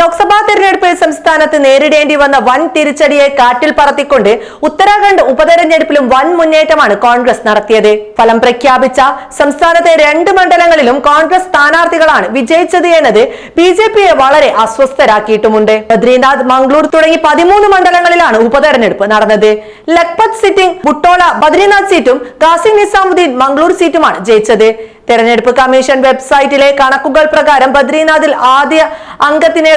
ലോക്സഭാ തെരഞ്ഞെടുപ്പിൽ സംസ്ഥാനത്ത് നേരിടേണ്ടി വന്ന വൻ തിരിച്ചടിയെ കാറ്റിൽ പറത്തിക്കൊണ്ട് ഉത്തരാഖണ്ഡ് ഉപതെരഞ്ഞെടുപ്പിലും വൻ മുന്നേറ്റമാണ് കോൺഗ്രസ് നടത്തിയത്. ഫലം പ്രഖ്യാപിച്ച സംസ്ഥാനത്തെ രണ്ട് മണ്ഡലങ്ങളിലും കോൺഗ്രസ് സ്ഥാനാർത്ഥികളാണ് വിജയിച്ചത് എന്നത് ബി ജെ പിയെ വളരെ അസ്വസ്ഥരാക്കിയിട്ടുമുണ്ട്. ബദ്രീനാഥ് മംഗ്ലൂർ തുടങ്ങി പതിമൂന്ന് മണ്ഡലങ്ങളിലാണ് ഉപതെരഞ്ഞെടുപ്പ് നടന്നത്. ലഖ്പത് സിറ്റിംഗ് ബുട്ടോള ബദ്രീനാഥ് സീറ്റും ഖാസിം നിസാമുദ്ദീൻ മംഗ്ലൂർ സീറ്റുമാണ് ജയിച്ചത്. തെരഞ്ഞെടുപ്പ് കമ്മീഷൻ വെബ്സൈറ്റിലെ കണക്കുകൾ പ്രകാരം ബദ്രീനാഥിൽ ആദ്യ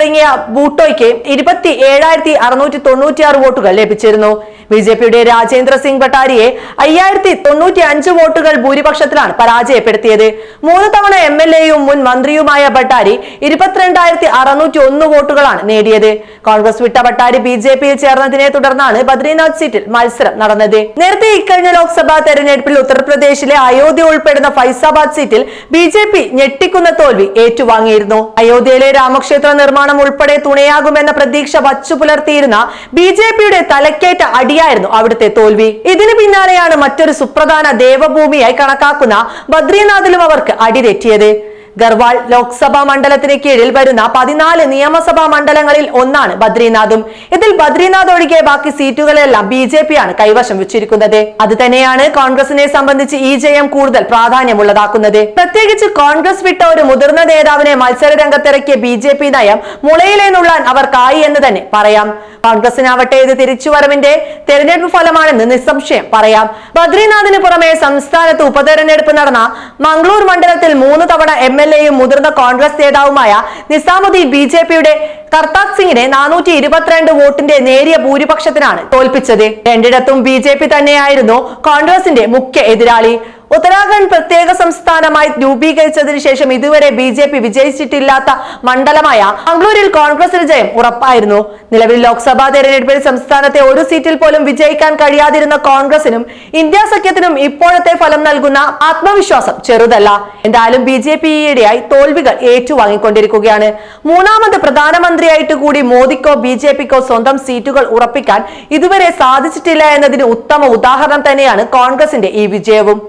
അംഗത്തിനിറങ്ങിയ ബൂട്ടോയ്ക്ക് ഇരുപത്തി ഏഴായിരത്തി അറുന്നൂറ്റി തൊണ്ണൂറ്റിയാറ് വോട്ടുകൾ ലഭിച്ചിരുന്നു. ബി ജെ പിയുടെ രാജേന്ദ്ര സിംഗ് ഭട്ടാരിയെ അയ്യായിരത്തി തൊണ്ണൂറ്റി അഞ്ച് വോട്ടുകൾ ഭൂരിപക്ഷത്തിലാണ് പരാജയപ്പെടുത്തിയത്. മൂന്ന് തവണ എം എൽ എയും മുൻ മന്ത്രിയുമായ ഭട്ടാരി ഇരുപത്തിരണ്ടായിരത്തി അറുന്നൂറ്റി ഒന്ന് വോട്ടുകളാണ് നേടിയത്. കോൺഗ്രസ് വിട്ട ഭട്ടാരി ബി ജെ പിയിൽ ചേർന്നതിനെ തുടർന്നാണ് ബദ്രീനാഥ് സീറ്റിൽ മത്സരം നടന്നത്. നേരത്തെ ഇക്കഴിഞ്ഞ ലോക്സഭാ തെരഞ്ഞെടുപ്പിൽ ഉത്തർപ്രദേശിലെ അയോധ്യ ഉൾപ്പെടുന്ന ഫൈസാബാദ് സീറ്റിൽ ബി ജെ പി ഞെട്ടിക്കുന്ന തോൽവി ഏറ്റുവാങ്ങിയിരുന്നു. അയോധ്യയിലെ രാമക്ഷേത്ര നിർമ്മാണം ഉൾപ്പെടെ തുണയാകുമെന്ന പ്രതീക്ഷ വച്ചു പുലർത്തിയിരുന്ന ബി ജെ പിയുടെ തലക്കേറ്റ അടിയായിരുന്നു അവിടുത്തെ തോൽവി. ഇതിനു പിന്നാലെയാണ് മറ്റൊരു സുപ്രധാന ദേവഭൂമിയായി കണക്കാക്കുന്ന ബദ്രീനാഥിലും അവർക്ക് അടിതെറ്റിയത് ഗർവാൾ ലോക്സഭാ മണ്ഡലത്തിന് കീഴിൽ വരുന്ന പതിനാല് നിയമസഭാ മണ്ഡലങ്ങളിൽ ഒന്നാണ് ബദ്രീനാഥും. ഇതിൽ ബദ്രീനാഥ് ഒഴികെ ബാക്കി സീറ്റുകളെല്ലാം ബി ജെ പി ആണ് കൈവശം വെച്ചിരിക്കുന്നത്. അത് തന്നെയാണ് കോൺഗ്രസിനെ സംബന്ധിച്ച് ഈ ജയം കൂടുതൽ പ്രാധാന്യമുള്ളതാക്കുന്നത്. പ്രത്യേകിച്ച് കോൺഗ്രസ് വിട്ട ഒരു മുതിർന്ന നേതാവിനെ മത്സര രംഗത്തിറക്കിയ ബി ജെ പി നയം മുളയിലെ നുള്ളാൻ അവർക്കായി എന്ന് തന്നെ പറയാം. കോൺഗ്രസിനാവട്ടെ ഇത് തിരിച്ചുവരവിന്റെ തെരഞ്ഞെടുപ്പ് ഫലമാണെന്ന് നിസ്സംശയം പറയാം. ബദ്രീനാഥിന് പുറമെ സംസ്ഥാനത്ത് ഉപതെരഞ്ഞെടുപ്പ് നടന്ന മംഗ്ലൂർ മണ്ഡലത്തിൽ മൂന്ന് തവണ എം എൽ എയും മുതിർന്ന കോൺഗ്രസ് നേതാവുമായ നിസാമുദ്ദീൻ ബി ജെ പിയുടെ കർത്താക് സിംഗിനെ നാനൂറ്റി ഇരുപത്തിരണ്ട് വോട്ടിന്റെ നേരിയ ഭൂരിപക്ഷത്തിനാണ് തോൽപ്പിച്ചത്. രണ്ടിടത്തും ബി ജെ പി തന്നെയായിരുന്നു കോൺഗ്രസിന്റെ മുഖ്യ എതിരാളി. ഉത്തരാഖണ്ഡ് പ്രത്യേക സംസ്ഥാനമായി രൂപീകരിച്ചതിന് ശേഷം ഇതുവരെ ബി ജെ പി വിജയിച്ചിട്ടില്ലാത്ത മണ്ഡലമായ മംഗ്ലൂരിൽ കോൺഗ്രസിന് ജയം ഉറപ്പായിരുന്നു. നിലവിൽ ലോക്സഭാ തെരഞ്ഞെടുപ്പിൽ സംസ്ഥാനത്തെ ഒരു സീറ്റിൽ പോലും വിജയിക്കാൻ കഴിയാതിരുന്ന കോൺഗ്രസിനും ഇന്ത്യ സഖ്യത്തിനും ഇപ്പോഴത്തെ ഫലം നൽകുന്ന ആത്മവിശ്വാസം ചെറുതല്ല. എന്തായാലും ബി ജെ പി ഈയിടെയായി തോൽവികൾ ഏറ്റുവാങ്ങിക്കൊണ്ടിരിക്കുകയാണ്. മൂന്നാമത് പ്രധാനമന്ത്രിയായിട്ട് കൂടി മോദിക്കോ ബി ജെ പിക്കോ സ്വന്തം സീറ്റുകൾ ഉറപ്പിക്കാൻ ഇതുവരെ സാധിച്ചിട്ടില്ല എന്നതിന് ഉത്തമ ഉദാഹരണം തന്നെയാണ് കോൺഗ്രസിന്റെ ഈ വിജയവും.